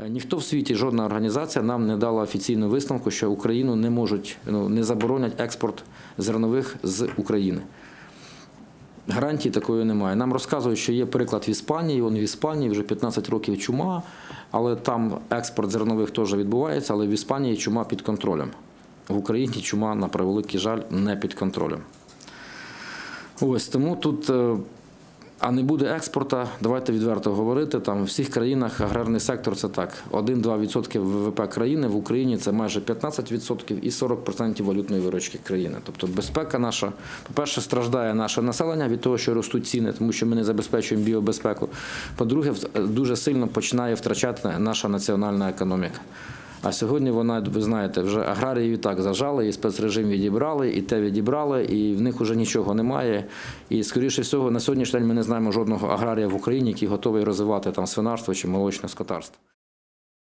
Е, Ніхто в світі, жодна організація нам не дала офіційну висновку, що Україну не можуть, ну, не заборонять експорт зернових з України. Гарантії такої немає. Нам розказують, що є приклад в Іспанії. Вон в Іспанії вже 15 років чума, але там експорт зернових теж відбувається, але в Іспанії чума під контролем. В Україні чума, на превеликий жаль, не під контролем. Ось тому тут. А не буде експорту, давайте відверто говорити. Там в всіх країнах аграрний сектор це так: 1-2% ВВП країни в Україні це майже 15% і 40% валютної виручки країни. Тобто безпека наша, по-перше, страждає наше населення від того, що ростуть ціни, тому що ми не забезпечуємо біобезпеку. По-друге, дуже сильно починає втрачати наша національна економіка. А сьогодні вона, ви знаєте, вже аграрії так зажали, і спецрежим відібрали, і те відібрали, і в них вже нічого немає. І, скоріше всього, на сьогоднішній день ми не знаємо жодного аграрія в Україні, який готовий розвивати там свинарство чи молочне скотарство.